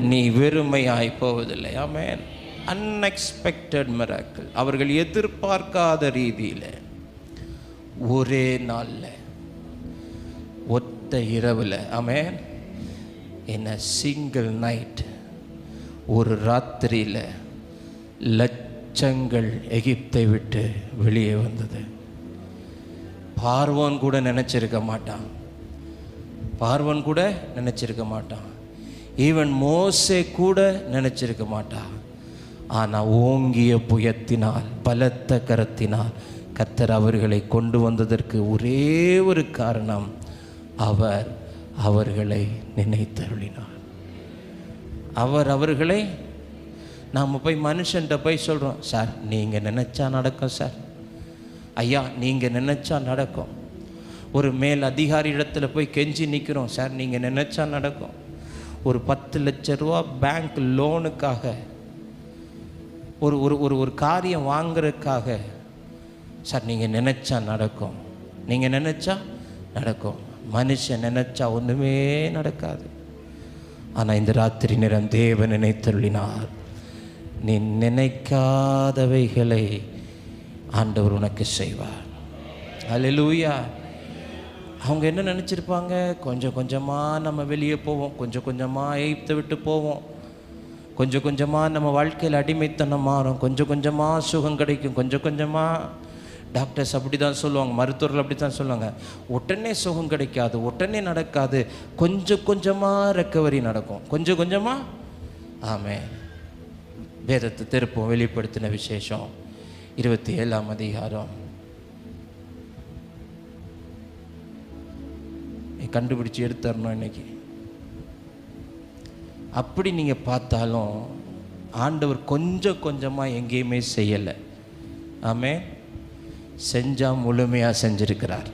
நீ வெறுமையாய் போவதில்லை. ஆமேன் அன்எக்ஸ்பெக்டட் மிராக்கள் அவர்கள் எதிர்பார்க்காத ரீதியில் ஒரே நாளில் ஒத்த இரவில் ஆமேன் என்ன சிங்கிள் நைட் ஒரு ராத்திரியில் லட்சங்கள் எகிப்தை விட்டு வெளியே வந்தது. பார்வன் கூட நினச்சிருக்க மாட்டான். பார்வன் கூட நினச்சிருக்க மாட்டான். ஈவன் மோசே கூட நினச்சிருக்க மாட்டான் ஆனால் ஓங்கிய புயத்தினால் பலத்த கரத்தினால் கத்தர் அவர்களை கொண்டு வந்ததற்கு ஒரே ஒரு காரணம். அவர் அவர்களை நினைத்தருளினார். அவர் அவர்களை நாம் போய் மனுஷன்கிட்ட போய் சொல்கிறோம் சார் நீங்கள் நினச்சா நடக்கும் சார். ஐயா நீங்கள் நினச்சா நடக்கும். ஒரு மேல் அதிகாரி இடத்துல போய் கெஞ்சி நிற்கிறோம் சார் நீங்கள் நினச்சா நடக்கும். ஒரு பத்து லட்ச ரூபா பேங்க் லோனுக்காக ஒரு ஒரு ஒரு ஒரு காரியம் வாங்குறதுக்காக சார் நீங்கள் நினச்சா நடக்கும். நீங்கள் நினச்சா நடக்கும். மனுஷன் நினச்சா ஒன்றுமே நடக்காது. ஆனால் இந்த ராத்திரி நேரம் தேவன் நினைத்தருளினார் நீ நினைக்காதவைகளை ஆண்டவர் உனக்கு செய்வார். அல்லேலூயா அவங்க என்ன நினச்சிருப்பாங்க? கொஞ்சம் கொஞ்சமாக நம்ம வெளியே போவோம். கொஞ்சம் கொஞ்சமாக எய்த்தை விட்டு போவோம். கொஞ்சம் கொஞ்சமாக நம்ம வாழ்க்கையில் அடிமைத்தனம் மாறும். கொஞ்சம் கொஞ்சமாக சுகம் கிடைக்கும். கொஞ்சம் கொஞ்சமாக டாக்டர்ஸ் அப்படி தான் சொல்லுவாங்க. மருத்துவர்கள் அப்படி தான் சொல்லுவாங்க. உடனே சுகம் கிடைக்காது. உடனே நடக்காது. கொஞ்சம் கொஞ்சமாக ரெக்கவரி நடக்கும். கொஞ்சம் கொஞ்சமாக ஆமே வேதத்தை திருப்பம் வெளிப்படுத்தின விசேஷம். இருபத்தி ஏழாம் அதிகாரம். நீ கண்டுபிடிச்சு எடுத்துடணும் இன்னைக்கு. அப்படி நீங்கள் பார்த்தாலும் ஆண்டவர் கொஞ்சம் கொஞ்சமாக எங்கேயுமே செய்யலை. ஆமே. செஞ்சால் முழுமையாக செஞ்சிருக்கிறார்.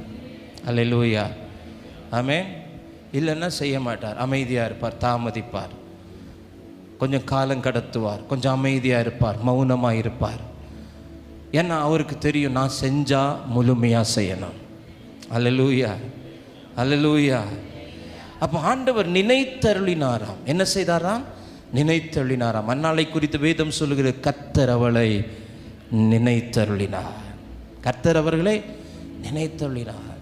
அல்லேலூயா. ஆமே. இல்லைன்னா செய்ய மாட்டார். அமைதியாக இருப்பார் தாமதிப்பார். கொஞ்சம் காலம் கடத்துவார் கொஞ்சம் அமைதியாக இருப்பார் மௌனமாக இருப்பார். ஏன்னா அவருக்கு தெரியும் நான் செஞ்சால் முழுமையாக செய்யணும். அல்லேலூயா. அல்லேலூயா அப்போ ஆண்டவர் நினைத்தருளினாராம். என்ன செய்தாராம்? நினைத்தருளினாராம். அந்நாளை குறித்து வேதம் சொல்லுகிற கத்தர் அவளை நினைத்தருளினார். கத்தர் அவர்களை நினைத்தருளினார்.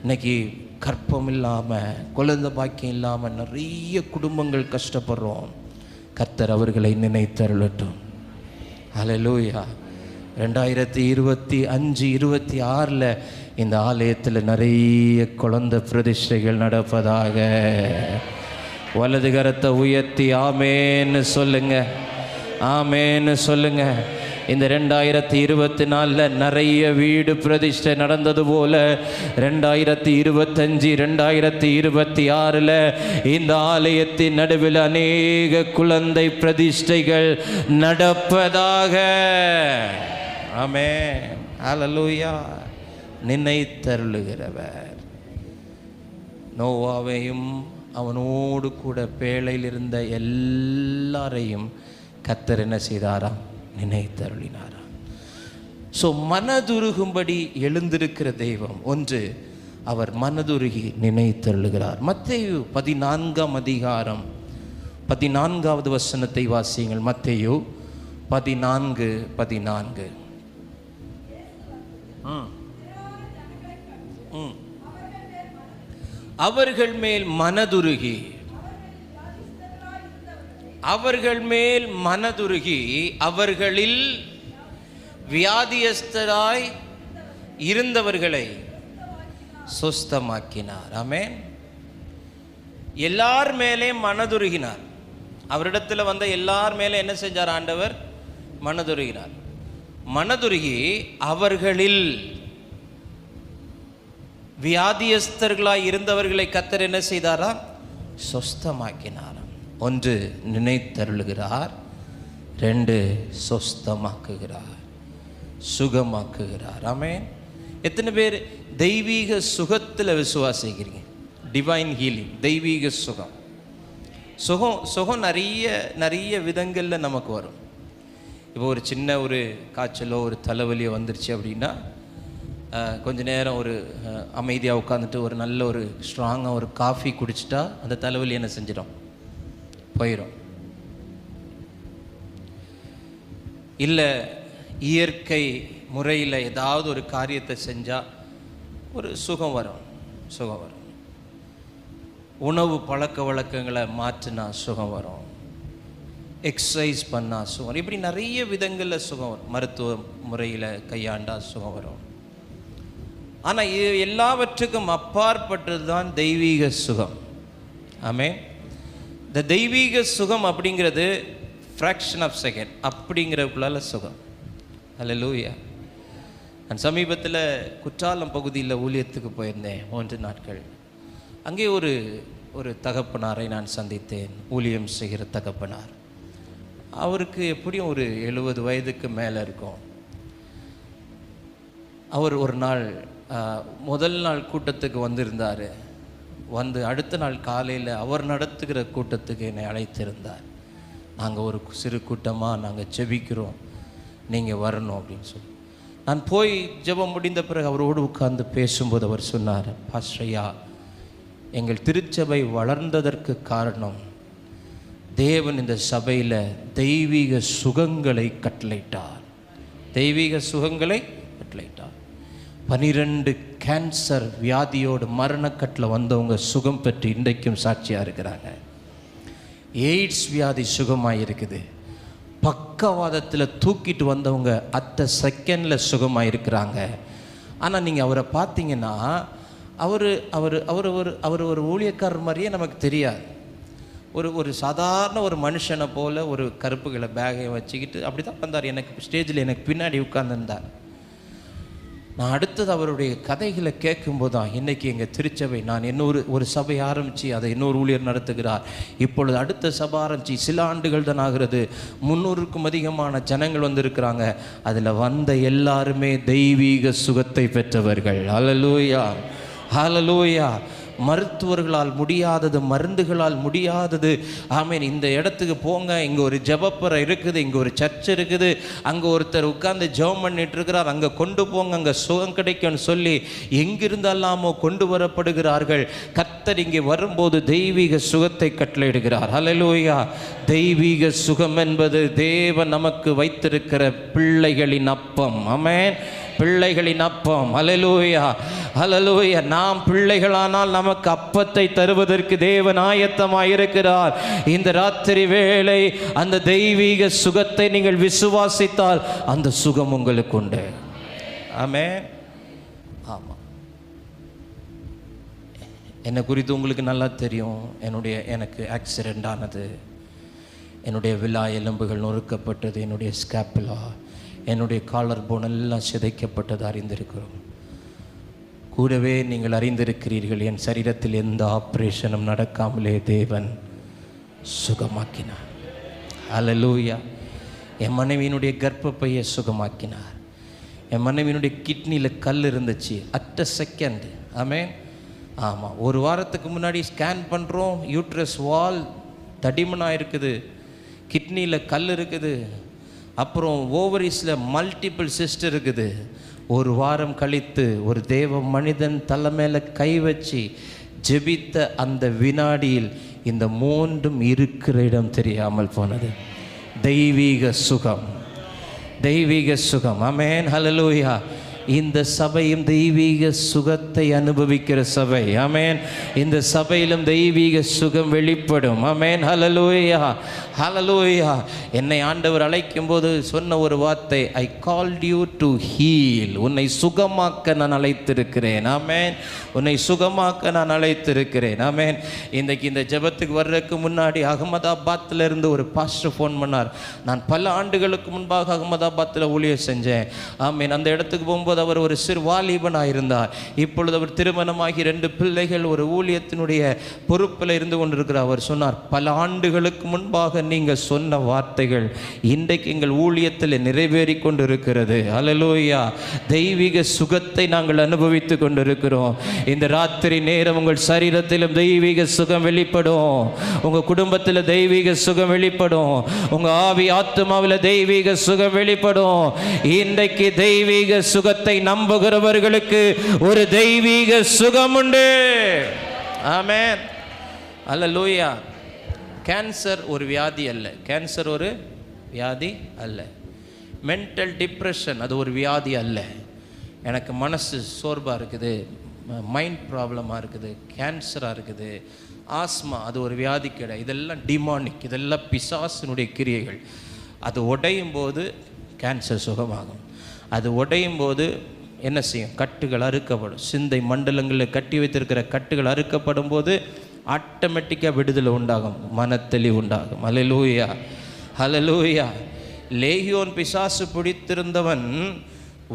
இன்னைக்கு கற்பம் இல்லாமல் குழந்தை பாக்கியம் இல்லாமல் நிறைய குடும்பங்கள் கஷ்டப்படுறோம். கத்தர் அவர்களை நினைத்தருளட்டும். அலலூயா ரெண்டாயிரத்தி இருபத்தி அஞ்சு இருபத்தி ஆறில் இந்த ஆலயத்தில் நிறைய குழந்தை பிரதிஷ்டைகள் நடப்பதாக. வலது கரத்தை உயர்த்தி ஆமேன்னு சொல்லுங்க. ஆமேன்னு சொல்லுங்க. இந்த ரெண்டாயிரத்தி இருபத்தி நாலில் நிறைய வீடு பிரதிஷ்டை நடந்தது போல ரெண்டாயிரத்தி இருபத்தஞ்சு ரெண்டாயிரத்தி இருபத்தி ஆறில் இந்த ஆலயத்தின் நடுவில் அநேக குழந்தை பிரதிஷ்டைகள் நடப்பதாக. ஆமே அலலூயா நினைத்தருளுகிறவர். நோவாவையும் அவனோடு கூட பேழையில் இருந்த எல்லாரையும் கத்தர் என்ன செய்தாராம் நினைத்தருளினாராம் ஸோ மனதுருகும்படி எழுந்திருக்கிற தெய்வம் ஒன்று அவர் மனதுருகி நினைத்தருளுகிறார். மத்தேயு பதினான்காம் அதிகாரம் பதினான்காவது வசனத்தை வாசியுங்கள். மத்தேயு பதினான்கு பதினான்கு. ம். ம். அவர்கள் மேல் மனதுருகி. அவர்கள் மேல் மனதுருகி அவர்களில் வியாதியஸ்தராய் இருந்தவர்களை சுஸ்தமாக்கினார். ஆமென். எல்லார் மேலே மனதுருகினார். அவரிடத்தில் வந்த எல்லார் மேலே என்ன செஞ்சார் ஆண்டவர்? மனதுருகினார். மனதுருகி அவர்களில் வியாதியஸ்தர்களாய் இருந்தவர்களை கத்தர் என்ன செய்தாரா? சொஸ்தமாக்கினாராம். ஒன்று நினைத்தருளுகிறார். ரெண்டு சொஸ்தமாக்குகிறார். சுகமாக்குகிறார். ஆமே எத்தனை பேர் தெய்வீக சுகத்தில் விசுவாசிக்கிறீங்க? டிவைன் ஹீலிங் தெய்வீக சுகம். சுகம் சுகம் நிறைய நிறைய விதங்களில் நமக்கு வரும். இப்போ ஒரு சின்ன ஒரு காய்ச்சலோ ஒரு தலைவலியோ வந்துருச்சு அப்படின்னா கொஞ்ச நேரம் ஒரு அமைதியாக உட்காந்துட்டு ஒரு நல்ல ஒரு ஸ்ட்ராங்காக ஒரு காஃபி குடிச்சிட்டா அந்த தலைவலி என்ன செஞ்சிடும்? போயிடும் இல்லை இயற்கை முறையில் ஏதாவது ஒரு காரியத்தை செஞ்சால் ஒரு சுகம் வரும் சுகம் வரும். உணவு பழக்க வழக்கங்களை மாற்றினா சுகம் வரும். எக்ஸசைஸ் பண்ணால் சுகம் இப்படி நிறைய விதங்களில் சுகம் வரும். மருத்துவ முறையில் கையாண்டால் சுகம் வரும். ஆனால் இது எல்லாவற்றுக்கும் அப்பாற்பட்டது தான் தெய்வீக சுகம். ஆமே இந்த தெய்வீக சுகம் அப்படிங்கிறது ஃப்ராக்ஷன் ஆஃப் செகண்ட் அப்படிங்கிறக்குள்ளால சுகம். அல்ல லூயா நான் சமீபத்தில் குற்றாலம் பகுதியில் ஊழியத்துக்கு போயிருந்தேன் மூன்று நாட்கள். அங்கே ஒரு ஒரு தகப்பனாரை நான் சந்தித்தேன் ஊழியம் செய்கிற தகப்பனார். அவருக்கு எப்படியும் ஒரு எழுபது வயதுக்கு மேலே இருக்கும். அவர் ஒரு நாள் முதல் நாள் கூட்டத்துக்கு வந்திருந்தார். வந்து அடுத்த நாள் காலையில் அவர் நடத்துகிற கூட்டத்துக்கு என்னை அழைத்திருந்தார். நாங்கள் ஒரு சிறு கூட்டமாக நாங்கள் ஜெபிக்கிறோம் நீங்கள் வரணும் அப்படின்னு சொல்லி. நான் போய் ஜெபம் முடிந்த பிறகு அவரோடு உட்கார்ந்து பேசும்போது அவர் சொன்னார் பாஸ்ரையா எங்கள் திருச்சபை வளர்ந்ததற்கு காரணம் தேவன் இந்த சபையில் தெய்வீக சுகங்களை கட்டளையிட்டார். தெய்வீக சுகங்களை கட்டளையிட்டார். பனிரெண்டு கேன்சர் வியாதியோடு மரணக்கட்டில் வந்தவங்க சுகம் பெற்று இன்றைக்கும் சாட்சியாக இருக்கிறாங்க. எய்ட்ஸ் வியாதி சுகமாக இருக்குது. பக்கவாதத்தில் தூக்கிட்டு வந்தவங்க அத்தை செகண்டில் சுகமாக இருக்கிறாங்க. ஆனால் நீங்கள் அவரை பார்த்தீங்கன்னா அவர் அவர் அவர் ஒரு அவர் ஒரு ஊழியக்காரர் மாதிரியே நமக்கு தெரியாது. ஒரு ஒரு சாதாரண ஒரு மனுஷனை போல் ஒரு கருப்புகளை பேகை வச்சுக்கிட்டு அப்படி தான் வந்தார். எனக்கு ஸ்டேஜில் எனக்கு பின்னாடி உட்காந்துருந்தார் நான் அடுத்தது அவருடைய கதைகளை கேட்கும்போது தான் இன்றைக்கி எங்கள் திருச்சபை நான் இன்னொரு ஒரு சபை ஆரம்பித்து அதை இன்னொரு ஊழியர் நடத்துகிறார். இப்பொழுது அடுத்த சபை ஆரம்பித்து சில ஆண்டுகள் தான் ஆகிறது. முந்நூறுக்கும் அதிகமான ஜனங்கள் வந்திருக்கிறாங்க. அதில் வந்த எல்லாருமே தெய்வீக சுகத்தை பெற்றவர்கள். அலலூயா ஹலலூயா மருத்துவர்களால் முடியாதது மருந்துகளால் முடியாதது. ஆமீன். இந்த இடத்துக்கு போங்க. இங்கே ஒரு ஜெபப்பறை இருக்குது இங்கே ஒரு சர்ச் இருக்குது. அங்கே ஒருத்தர் உட்கார்ந்து ஜெபம் பண்ணிட்டு இருக்கிறார் அங்கே கொண்டு போங்க. அங்கே சுகம் கிடைக்கும்னு சொல்லி எங்கிருந்தெல்லாமோ கொண்டு வரப்படுகிறார்கள். கத்தர் இங்கே வரும்போது தெய்வீக சுகத்தை கட்டளையிடுகிறார். ஹalleluya தெய்வீக சுகம் என்பது தேவன் நமக்கு வைத்திருக்கிற பிள்ளைகளின் அப்பம். அமேன் பிள்ளைகளின் அப்பம். ஹalleluya. ஹalleluya. நாம் பிள்ளைகளானால் நமக்கு அப்பத்தை தருவதற்கு தேவன் ஆயத்தமாய் இருக்கிறார். இந்த ராத்திரி வேளை அந்த தெய்வீக சுகத்தை நீங்கள் விசுவாசித்தால் அந்த சுகம் உங்களுக்கு உண்டு. ஆமென். ஆமாம் என்னை குறித்து உங்களுக்கு நல்லா தெரியும். என்னுடைய எனக்கு ஆக்சிடெண்ட் ஆனது. என்னுடைய விழா எலும்புகள் நொறுக்கப்பட்டது. என்னுடைய ஸ்கேப்புலா என்னுடைய காலர் போன் எல்லாம் சிதைக்கப்பட்டது அறிந்திருக்கிறோம். கூடவே நீங்கள் அறிந்திருக்கிறீர்கள் என் சரீரத்தில் எந்த ஆப்ரேஷனும் நடக்காமலே தேவன் சுகமாக்கினார். அலலூயா என் மனைவியினுடைய கர்ப்பப்பையை சுகமாக்கினார். என் மனைவியினுடைய கிட்னியில் கல் இருந்துச்சு அட் அ செகண்ட் ஆமே ஆமாம் ஒரு வாரத்துக்கு முன்னாடி ஸ்கேன் பண்ணுறோம் யூட்ரஸ் வால் தடிமனாக இருக்குது கிட்னியில் கல் இருக்குது. அப்புறம் ஓவரிஸில் மல்டிபிள் சிஸ்டர் இருக்குது. ஒரு வாரம் கழித்து ஒரு தேவ மனிதன் தலை மேலே கை வச்சு ஜெபித்த அந்த வினாடியில் இந்த மூன்றும் இருக்கிற இடம் தெரியாமல் போனது. தெய்வீக சுகம். தெய்வீக சுகம். அமேன் ஹலலூயா இந்த சபையும் தெய்வீக சுகத்தை அனுபவிக்கிற சபை. அமேன் இந்த சபையிலும் தெய்வீக சுகம் வெளிப்படும். அமேன் ஹலலூயா ஹலலூயா என்னை ஆண்டவர் அழைக்கும் போது சொன்ன ஒரு வார்த்தை I called you to heal உன்னை சுகமாக்க நான் அழைத்திருக்கிறேன். ஆமேன் உன்னை சுகமாக்க நான் அழைத்திருக்கிறேன். ஆமேன் இன்றைக்கு இந்த ஜெபத்துக்கு வர்றதுக்கு முன்னாடி அகமதாபாத்தில் இருந்து ஒரு பாஸ்டர் ஃபோன் பண்ணார். நான் பல ஆண்டுகளுக்கு முன்பாக அகமதாபாத்தில் ஊழியர் செஞ்சேன். ஆமீன் அந்த இடத்துக்கு போகும்போது அவர் ஒரு சிறு வாலிபனாக இருந்தார் இப்பொழுது அவர் திருமணமாகி ரெண்டு பிள்ளைகள் ஒரு ஊழியத்தினுடைய பொறுப்பில் இருந்து கொண்டிருக்கிறார். அவர் சொன்னார் பல ஆண்டுகளுக்கு முன்பாக நீங்கள் சொன்ன வார்த்தைகள் இன்றைக்கு எங்கள் ஊழியத்தில் நிறைவேறி கொண்டிருக்கிறது. அலலோயா தெய்வீக சுகத்தை நாங்கள் அனுபவித்து கொண்டிருக்கிறோம். இந்த ராத்திரி நேரம் உங்கள் சரீரத்திலும் தெய்வீக சுகம் வெளிப்படும். உங்கள் குடும்பத்தில் தெய்வீக சுகம் வெளிப்படும். உங்கள் ஆவி ஆத்மாவில் தெய்வீக சுகம் வெளிப்படும். இன்றைக்கு தெய்வீக சுகத்தை நம்புகிறவர்களுக்கு ஒரு தெய்வீக சுகம் உண்டு அல்ல லோயா கேன்சர் ஒரு வியாதி அல்ல. கேன்சர் ஒரு வியாதி அல்ல. மென்டல் டிப்ரெஷன் அது ஒரு வியாதி அல்ல. எனக்கு மனசு சோர்வாக இருக்குது. மைண்ட் ப்ராப்ளமாக இருக்குது. கேன்சராக இருக்குது. ஆஸ்மா அது ஒரு வியாதி கிடையாது இதெல்லாம் டிமானிக் இதெல்லாம் பிசாசினுடைய கிரியைகள். அது உடையும் போது கேன்சர் சுகமாகும். அது உடையும் போது என்ன செய்யும்? கட்டுகள் அறுக்கப்படும். சிந்தை மண்டலங்களில் கட்டி வைத்திருக்கிற கட்டுகள் அறுக்கப்படும் போது ஆட்டோமேட்டிக்காக விடுதலை உண்டாகும் மனத்தெளிவு உண்டாகும். அலலூயா ஹalleluya லேகியோன் பிசாசு பிடித்திருந்தவன்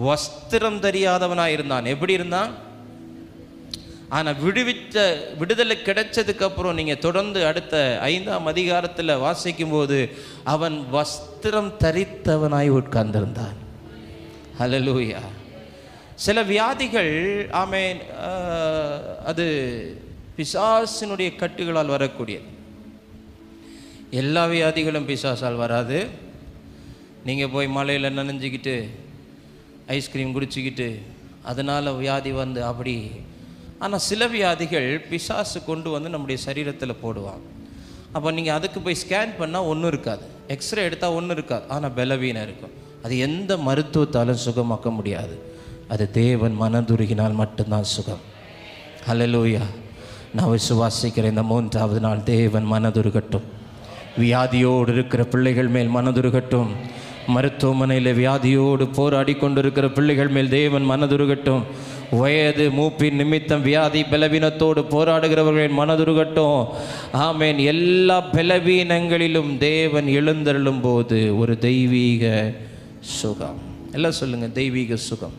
வஸ்திரம் தெரியாதவனாக இருந்தான். எப்படி இருந்தான்? ஆனால் விடுவித்த விடுதலை கிடைச்சதுக்கப்புறம் நீங்கள் தொடர்ந்து அடுத்த ஐந்தாம் அதிகாரத்தில் வாசிக்கும்போது அவன் வஸ்திரம் தரித்தவனாய் உட்கார்ந்திருந்தான். ஹலலூயா சில வியாதிகள் ஆமே அது பிசாசினுடைய கட்டுகளால் வரக்கூடியது. எல்லா வியாதிகளும் பிசாசால் வராது. நீங்கள் போய் மலையில் நனைஞ்சிக்கிட்டு ஐஸ்கிரீம் குடிச்சிக்கிட்டு அதனால் வியாதி வந்து அப்படி. ஆனால் சில வியாதிகள் பிசாசு கொண்டு வந்து நம்முடைய சரீரத்தில் போடுவான் அப்போ நீங்கள் அதுக்கு போய் ஸ்கேன் பண்ணால் ஒன்றும் இருக்காது. எக்ஸ்ரே எடுத்தால் ஒன்றும் இருக்காது. ஆனால் பலவீனம் இருக்கும். அது எந்த மருத்துவத்தாலும் சுகமாக்க முடியாது. அது தேவன் மனதுருகினால் மட்டும்தான் சுகம். ஹalleluya நான் விசுவாசிக்கிறேன். இந்த மூன்றாவது நாள் தேவன் மனதுருகட்டும். வியாதியோடு இருக்கிற பிள்ளைகள் மேல் மனதுருகட்டும். மருத்துவமனையில் வியாதியோடு போராடி கொண்டிருக்கிற பிள்ளைகள் மேல் தேவன் மனதுருகட்டும். வயது மூப்பின் நிமித்தம் வியாதி பலவீனத்தோடு போராடுகிறவர்களின் மனதுருகட்டும். ஆமேன். எல்லா பலவீனங்களிலும் தேவன் எழுந்தருளும் போது ஒரு தெய்வீக சுகம். எல்லாம் சொல்லுங்கள் தெய்வீக சுகம்.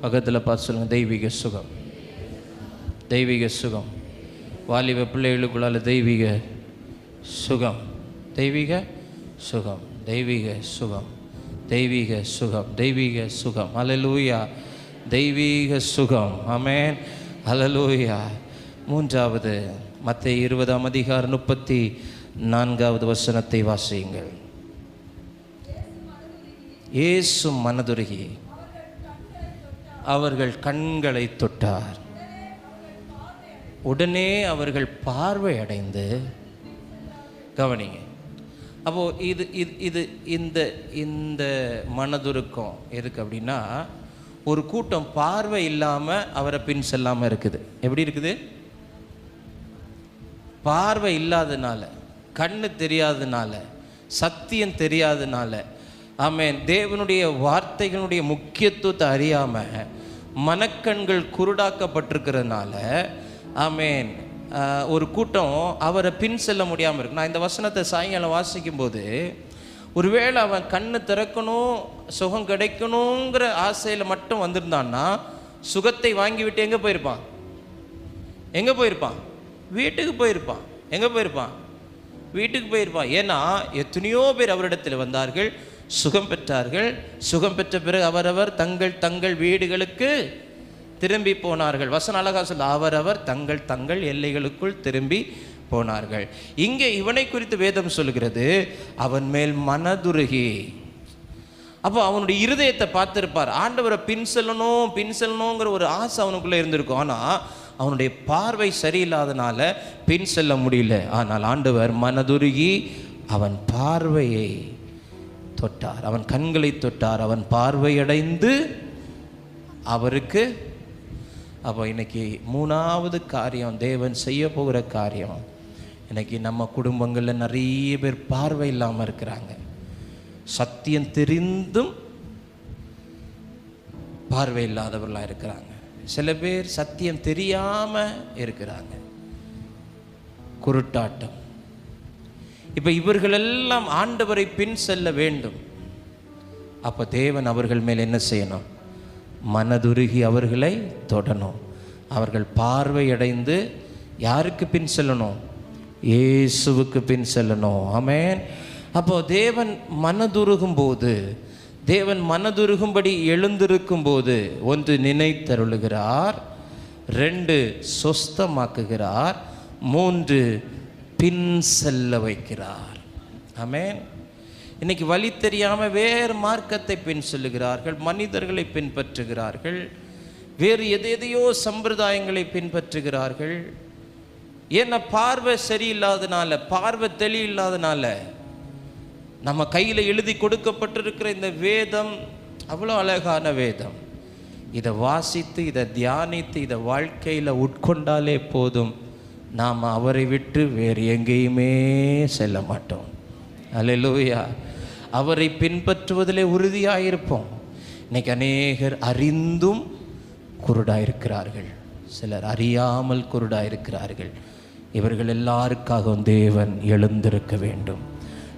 பக்கத்தில் பார்த்து சொல்லுங்கள் தெய்வீக சுகம். தெய்வீக சுகம். வாலிப பிள்ளைகளுக்குள்ளால் தெய்வீக சுகம். தெய்வீக சுகம். தெய்வீக சுகம். தெய்வீக சுகம். தெய்வீக சுகம். அலலூயா தெய்வீக சுகம். அமேன் அலலூயா மூன்றாவது மற்ற இருபதாம் அதிகாரம் முப்பத்தி நான்காவது வசனத்தை வாசியுங்கள். இயேசு மனதுருகி அவர்கள் கண்களை தொட்டார். உடனே அவர்கள் பார்வை அடைந்து கவனிங்க. அப்போது இது இது இது இந்த இந்த மனதுருக்கம் எதுக்கு அப்படின்னா ஒரு கூட்டம் பார்வை இல்லாமல் அவரை பின் செல்லாமல் இருக்குது. எப்படி இருக்குது? பார்வை இல்லாதனால கண்ணு தெரியாதனால சத்தியம் தெரியாதனால ஆமென் தேவனுடைய வார்த்தைகளுடைய முக்கியத்துவத்தை அறியாமல் மனக்கண்கள் குருடாக்கப்பட்டிருக்கிறதுனால ஆமேன். ஒரு கூட்டம் அவரை பின் செல்ல முடியாமல் இருக்கு. நான் இந்த வசனத்தை சாயங்காலம் வாசிக்கும்போது ஒருவேளை அவன் கண்ணு திறக்கணும் சுகம் கிடைக்கணுங்கிற ஆசையில் மட்டும் வந்திருந்தான்னா சுகத்தை வாங்கிவிட்டு எங்கே போயிருப்பான்? எங்கே போயிருப்பான்? வீட்டுக்கு போயிருப்பான். எங்கே போயிருப்பான்? வீட்டுக்கு போயிருப்பான். ஏன்னா எத்தனையோ பேர் அவரிடத்தில் வந்தார்கள் சுகம் பெற்றார்கள். சுகம் பெற்ற பிறகு அவரவர் தங்கள் தங்கள் வீடுகளுக்கு திரும்பி போனார்கள். வசன அழகா சொல்ல அவரவர் தங்கள் தங்கள் எல்லைகளுக்குள் திரும்பி போனார்கள். இங்கே இவனை குறித்து வேதம் சொல்கிறது அவன் மேல் மனதுருகி. அப்போ அவனுடைய இருதயத்தை பார்த்துருப்பார். ஆண்டவரை பின் செல்லணும் பின் செல்லணுங்கிற ஒரு ஆசை அவனுக்குள்ளே இருந்திருக்கும். ஆனால் அவனுடைய பார்வை சரியில்லாதனால பின் செல்ல முடியல. ஆனால் ஆண்டவர் மனதுருகி அவன் பார்வையை தொட்டார். அவன் கண்களை தொட்டார். அவன் பார்வையடைந்து அவருக்கு அப்போ இன்னைக்கு மூணாவது காரியம் தேவன் செய்ய போகிற காரியம். இன்னைக்கு நம்ம குடும்பங்களில் நிறைய பேர் பார்வை இல்லாமல் இருக்கிறாங்க. சத்தியம் தெரிந்தும் பார்வை இல்லாதவர்களாக இருக்கிறாங்க. சில பேர் சத்தியம் தெரியாமல் இருக்கிறாங்க. குருட்டாட்டம். இப்போ இவர்களெல்லாம் ஆண்டவரை பின் செல்ல வேண்டும். அப்போ தேவன் அவர்கள் மேல் என்ன செய்யணும்? மனதுருகி அவர்களை தொடணும். அவர்கள் பார்வையடைந்து யாருக்கு பின் செல்லணும்? இயேசுவுக்கு பின் செல்லணும். ஆமேன். அப்போ தேவன் மனதுருகும் போது தேவன் மனதுருகும்படி எழுந்திருக்கும் போது ஒன்று நினைத்தருளுகிறார் ரெண்டு சொஸ்தமாக்குகிறார் மூன்று பின் செல்ல வைக்கிறார். ஆமேன். இன்னைக்கு வழி தெரியாமல் வேறு மார்க்கத்தை பின் சொல்லுகிறார்கள் மனிதர்களை பின்பற்றுகிறார்கள் வேறு எதையோ சம்பிரதாயங்களை பின்பற்றுகிறார்கள். ஏன்னா பார்வை சரியில்லாதனால பார்வை தெளியில்லாதனால நம்ம கையில் எழுதி கொடுக்கப்பட்டிருக்கிற இந்த வேதம் அவ்வளோ அழகான வேதம். இதை வாசித்து இதை தியானித்து இதை வாழ்க்கையில் உட்கொண்டாலே போதும். நாம் அவரை விட்டு வேறு எங்கேயுமே செல்ல மாட்டோம். அல்லேலூயா அவரை பின்பற்றுவதிலே உறுதியாயிருப்போம். இன்னைக்கு அநேகர் அறிந்தும் குருடாயிருக்கிறார்கள். சிலர் அறியாமல் குருடாயிருக்கிறார்கள். இவர்கள் எல்லாருக்காகவும் தேவன் எழுந்திருக்க வேண்டும்.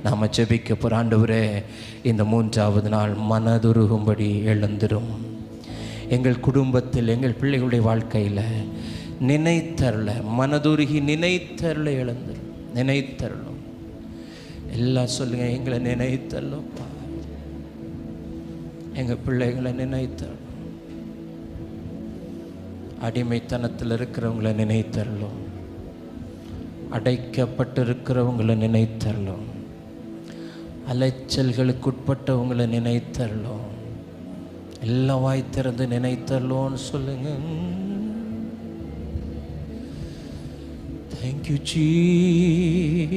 நாம் ஜெபிக்க புறாண்டவரே இந்த மூன்றாவது நாள் மனதுருகும்படி எழுந்திரும். எங்கள் குடும்பத்தில் எங்கள் பிள்ளைகளுடைய வாழ்க்கையில் நினைத்தருள மனதுருகி நினைத்தருளை எழுந்திரும். நினைத்தருளும். எல்லாம் சொல்லுங்க எங்களை நினைத்தல்லப்பா. எங்கள் பிள்ளைகளை நினைத்தல். அடிமைத்தனத்தில் இருக்கிறவங்கள நினைத்தரலும் அடைக்கப்பட்டு இருக்கிறவங்கள நினைத்தரலும் அலைச்சல்களுக்கு உட்பட்டவங்களை நினைத்தரலும் எல்லாம் வாய் திறந்து நினைத்தரலோன்னு சொல்லுங்க. தேங்க்யூ ஜீசஸ்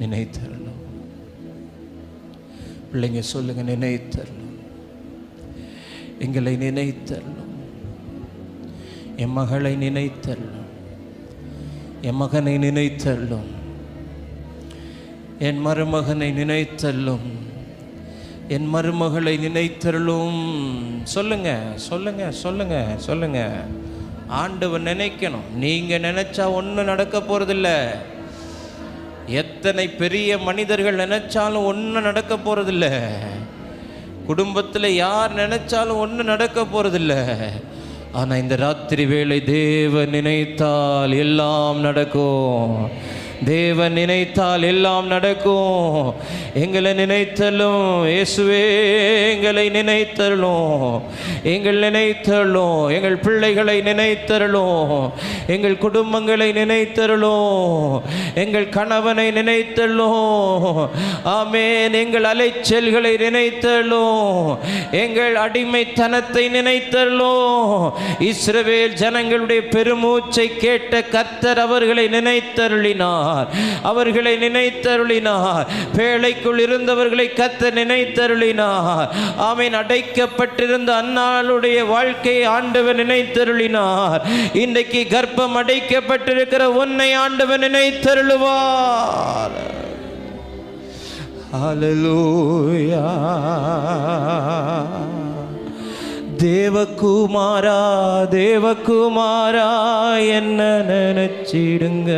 நினைத்தரணும். பிள்ளைங்க சொல்லுங்க நினைத்தரணும். எங்களை நினைத்தரணும். என் மகளை நினைத்தரணும். என் மகனை நினைத்தரலும் என் மருமகனை நினைத்தரலும் என் மருமகளை நினைத்தருளும். சொல்லுங்க சொல்லுங்க சொல்லுங்க சொல்லுங்க. ஆண்டவர் நினைக்கணும். நீங்க நினைச்சா ஒன்றும் நடக்க போறதில்ல. எத்தனை பெரிய மனிதர்கள் நினைச்சாலும் ஒன்றும் நடக்க போறதில்ல. குடும்பத்தில் யார் நினைச்சாலும் ஒன்றும் நடக்க போறதில்ல. ஆனால் இந்த ராத்திரி வேளை தேவன் நினைத்தால் எல்லாம் நடக்கும். தேவன் நினைத்தால் எல்லாம் நடக்கும். எங்களை நினைத்தலும் இயேசுவே எங்களை நினைத்தருளும் எங்கள் நினைத்தருளும் எங்கள் பிள்ளைகளை நினைத்தருளும் எங்கள் குடும்பங்களை நினைத்தருளும் எங்கள் கணவனை நினைத்தருளும் ஆமேன். எங்கள் அலைச்சல்களை நினைத்தருளும் எங்கள் அடிமைத்தனத்தை நினைத்தருளும் இஸ்ரவேல் ஜனங்களுடைய பெருமூச்சை கேட்ட கர்த்தர் அவர்களை நினைத்தருளினார். அவர்களை நினைத்தருளினார். பேழைக்குள் இருந்தவர்களை கத்த நினைத்தருளினார். ஆமீன் அடைக்கப்பட்டிருந்த அன்னாளுடைய வாழ்க்கையை ஆண்டவர் நினைத்தருளினார். இன்றைக்கு கர்ப்பம் அடைக்கப்பட்டிருக்கிற உன்னை ஆண்டவர் நினைத்தருளுவார். அலலூயா தேவகுமாரா தேவகுமாரா என்ன நினைச்சிடுங்க.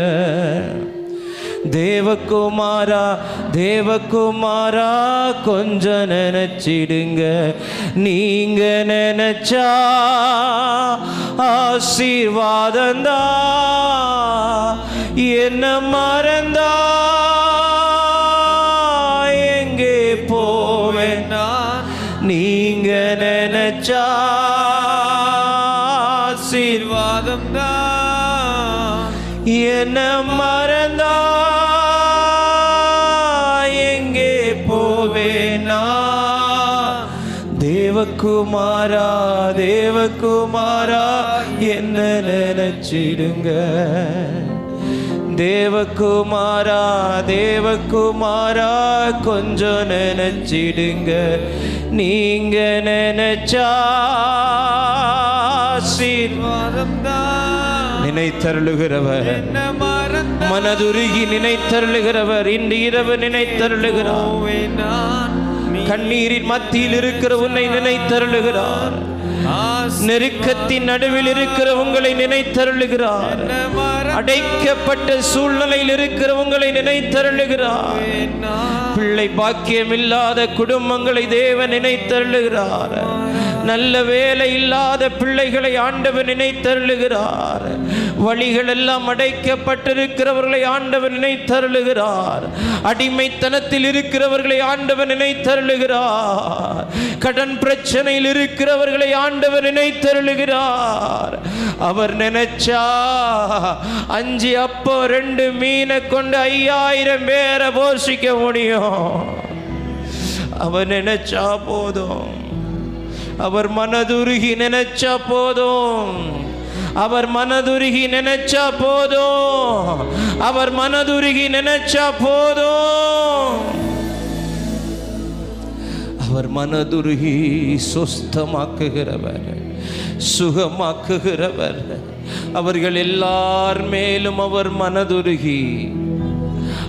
தேவகுமாரா தேவகுமாரா கொஞ்சம் நினைச்சிடுங்க. நீங்க நினைச்சா ஆசீர்வாதந்தா. என்ன மறந்தா? எங்கே போவேன் நீங்க நினைச்சா தேவகுமாரா தேவகுமாரா என்ன நினைச்சிடுங்க? தேவகுமாரா தேவகுமாரா கொஞ்சம் நினைச்சிடுங்க. நீங்க நினைச்சா நினைத்தருளுகிறவர். மனதுருகி நினைத்தருளுகிறவர். இன்று இரவு நினைத்தருளுகிறார். கண்ணீரின் மத்தியில் இருக்கிற உன்னை நினைத்தருளுகிறார். நெருக்கத்தின் நடுவில் இருக்கிற உங்களை நினைத்தருளுகிறார். அடைக்கப்பட்ட சூழ்நிலையில் இருக்கிற உங்களை நினைத்தருளுகிறார். பிள்ளை பாக்கியம் இல்லாத குடும்பங்களை தேவன் நினைத்தருளுகிறார். நல்ல வேலை இல்லாத பிள்ளைகளை ஆண்டவர் நினைத்தருளுகிறார். வழிகள் எல்லாம் அடைக்கப்பட்டிருக்கிறவர்களை ஆண்டவர் நினைத்தருளுகிறார். அடிமைத்தனத்தில் இருக்கிறவர்களை ஆண்டவர் நினைத்தருளுகிறார். கடன் பிரச்சனையில் இருக்கிறவர்களை ஆண்டவர் நினைத்தருளுகிறார். அவர் நினைச்சா அஞ்சு அப்போ ரெண்டு மீனை கொண்டு ஐயாயிரம் பேரை போஷிக்க முடியும். அவர் நினைச்சா போதும். அவர் மனதுருகி நினைச்சா போதும். அவர் மனதுருகி நினைச்சா போதும். அவர் மனதுருகி நினைச்சா போதும். அவர் மனதுருகி சுஸ்தமாக்குகிறவர் சுகமாக்குகிறவர். அவர்கள் எல்லார் மேலும் அவர் மனதுருகி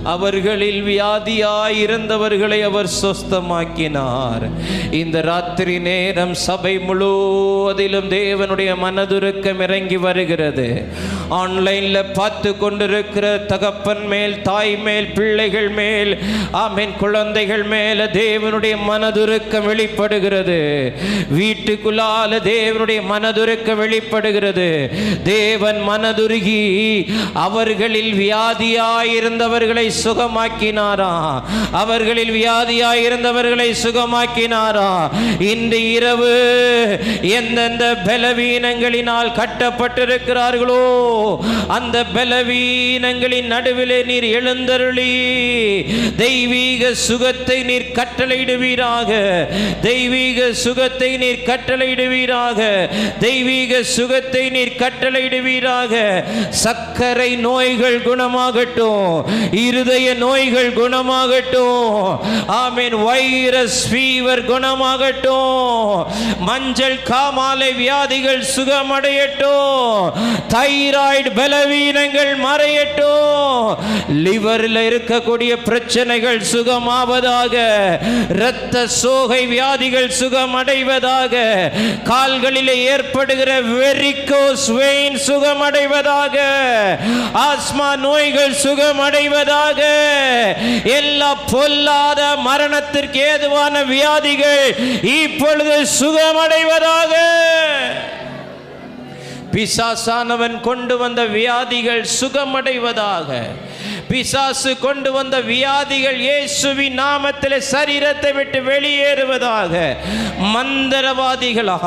அவர்களில் வியாதியாயிருந்தவர்களை அவர் சொஸ்தமாக்கினார். இந்த ராத்திரி நேரம் சபை முழுவதிலும் தேவனுடைய மனதுருக்கம் இறங்கி வருகிறது. ஆன்லைன்ல பார்த்து கொண்டிருக்கிற தகப்பன் மேல் தாய் மேல் பிள்ளைகள் மேல் ஆமீன் குழந்தைகள் மேல தேவனுடைய மனதுருக்கம் வெளிப்படுகிறது. வீட்டுக்குள்ளால தேவனுடைய மனதுருக்கம் வெளிப்படுகிறது. தேவன் மனதுருகி அவர்களில் வியாதியாயிருந்தவர்களை சுகமாக்கினாரா? அவர்களில் வியாதியாயிருந்தவர்களை சுகமாக்கினாரா? இன்று இரவு எந்தெந்த பலவீனங்களினால் கட்டப்பட்டிருக்கிறார்களோ அந்த பலவீனங்களின் நடுவிலே நீர் எழுந்தருளி தெய்வீக சுகத்தை நீர் கட்டளையிடுவீராக தெய்வீக சுகத்தை நீர் கட்டளையிடுவீராக தெய்வீக சுகத்தை நீர் கட்டளையிடுவீராக. சர்க்கரை நோய்கள் குணமாகட்டும் இருதய நோய்கள் குணமாகட்டும் ஆமீன் வைரஸ் ஃபீவர் குணமாகட்டும் மஞ்சள் காமாலை வியாதிகள் சுகமடையட்டும் தைராய்டு பலவீனங்கள் மறையட்டும். லிவரில் இருக்கக்கூடிய பிரச்சனைகள் சுகமாவதாக. இரத்த சோகை வியாதிகள் சுகமடைவதாக. கால்களில் ஏற்படுகிற வெரிகோஸ் வெயின் சுகமடைவதாக. ஆஸ்மா நோய்கள் சுகமடைவதாக. எல்லா பொல்லாத மரணத்திற்கு ஏதுவான வியாதிகள் இப்பொழுது சுகமடைவதாக. பிசாசானவன் கொண்டு வந்த வியாதிகள் சுகமடைவதாக. பிசாசு கொண்டு வந்த வியாதிகள் இயேசுவின் நாமத்தில் சரீரத்தை விட்டு வெளியேறுவதாக. மந்திரவாதிகளாக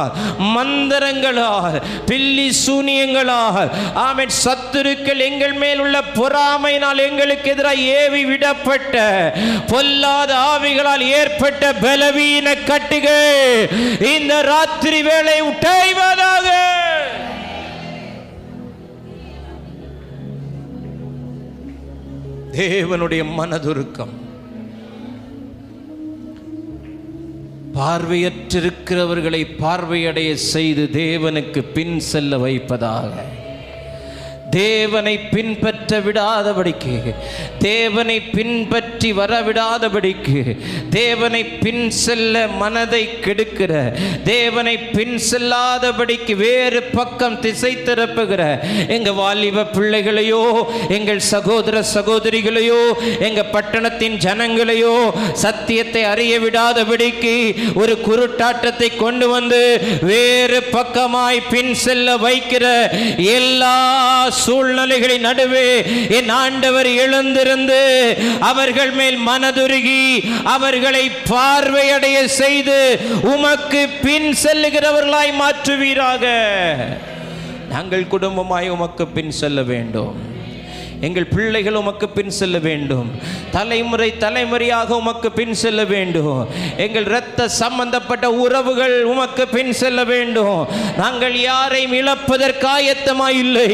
மந்திரங்களாக பில்லி சூனியங்களாக ஆமென் சத்துருக்கள் எங்கள் மேல் உள்ள பொறாமையினால் எங்களுக்கு எதிராக ஏவி விடப்பட்ட பொல்லாத ஆவிகளால் ஏற்பட்ட பலவீன கட்டுகள் இந்த ராத்திரி வேளை உட்டைவதாக. தேவனுடைய மனதுருக்கம். பார்வையற்றிருக்கிறவர்களை பார்வையடைய செய்து தேவனுக்கு பின் செல்ல வைப்பதாக. தேவனை பின்பற்ற விடாதபடிக்கு தேவனை பின்பற்றி வர விடாதபடிக்கு தேவனை பின் செல்ல மனதை கெடுக்கிற தேவனை பின் செல்லாதபடிக்கு வேறு பக்கம் திசை திருப்புகிற எங்கள் வாலிப பிள்ளைகளையோ எங்கள் சகோதர சகோதரிகளையோ எங்கள் பட்டணத்தின் ஜனங்களையோ சத்தியத்தை அறிய விடாதபடிக்கு ஒரு குருட்டாட்டத்தை கொண்டு வந்து வேறு பக்கமாய் பின் செல்ல வைக்கிற எல்லா சூழ்நிலைகளின் நடுவே என் ஆண்டவர் எழுந்திருந்து அவர்கள் மேல் மனதுருகி அவர்களை பார்வையடைய செய்து உமக்கு பின் செல்லுகிறவர்களாய் மாற்றுவீராக. நாங்கள் குடும்பமாய் உமக்கு பின் செல்ல வேண்டும். எங்கள் பிள்ளைகள் உமக்கு பின் செல்ல வேண்டும். தலைமுறை தலைமுறையாக உமக்கு பின் செல்ல வேண்டும். எங்கள் இரத்த சம்பந்தப்பட்ட உறவுகள் உமக்கு பின் செல்ல வேண்டும். நாங்கள் யாரையும் இழப்பதற்கு ஆயத்தமாய் இல்லை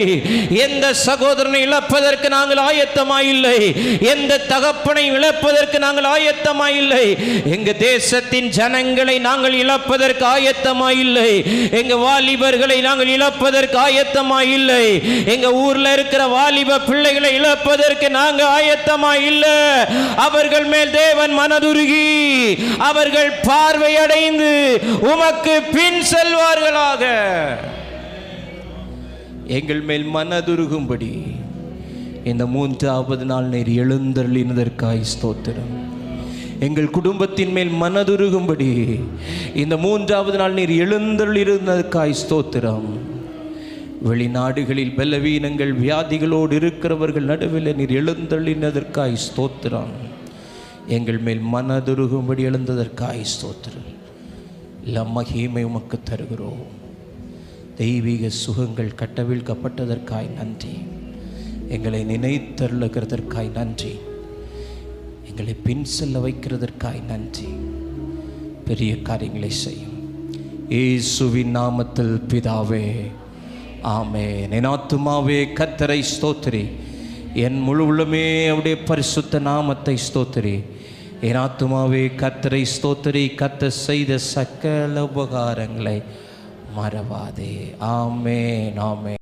எந்த சகோதரனை இழப்பதற்கு நாங்கள் ஆயத்தமாய் இல்லை எந்த தகப்பனை இழப்பதற்கு நாங்கள் ஆயத்தமாய் இல்லை எங்க தேசத்தின் ஜனங்களை நாங்கள் இழப்பதற்கு ஆயத்தமாய் இல்லை எங்க வாலிபர்களை நாங்கள் இழப்பதற்கு ஆயத்தமாய் இல்லை எங்க ஊர்ல இருக்கிற வாலிப பிள்ளைகள் இழப்பதற்கு நாங்க ஆயத்தமா இல்லை. அவர்கள் மேல் தேவன் மனதுருகி அவர்கள் பார்வையடைந்து உமக்கு பின் செல்வார்களாக. எங்கள் மேல் மனதுருகும்படி இந்த மூன்றாவது நாள் நீர் எழுந்தருளினதற்காய் ஸ்தோத்திரம். எங்கள் குடும்பத்தின் மேல் மனதுருகும்படி இந்த மூன்றாவது நாள் நீர் எழுந்தருளிருந்ததற்காய் ஸ்தோத்திரம். வெளிநாடுகளில் பலவீனங்கள் வியாதிகளோடு இருக்கிறவர்கள் நடுவில் நீர் எழுந்தள்ளினதற்காய் ஸ்தோத்திரம். எங்கள் மேல் மனதுருகும்படி எழுந்ததற்காய் ஸ்தோத்திரம். எல்லாம் மகிமை உமக்கு தருகிறோம். தெய்வீக சுகங்கள் கட்டவிழ்க்கப்பட்டதற்காய் நன்றி. எங்களை நினைத்தருளுகிறதற்காய் நன்றி. எங்களை பின் செல்ல வைக்கிறதற்காய் நன்றி. பெரிய காரியங்களை செய்யும். ஏசுவின் நாமத்தில் பிதாவே ஆமே நினாத்துமாவே கத்தரை ஸ்தோத்திரி. என் முழு உள்ளமே அவருடைய பரிசுத்த நாமத்தை ஸ்தோத்திரி. என் ஆத்துமாவே கத்தரை ஸ்தோத்திரி. கத்த செய்த சக்கல உபகாரங்களை மறவாதே. ஆமே நாமே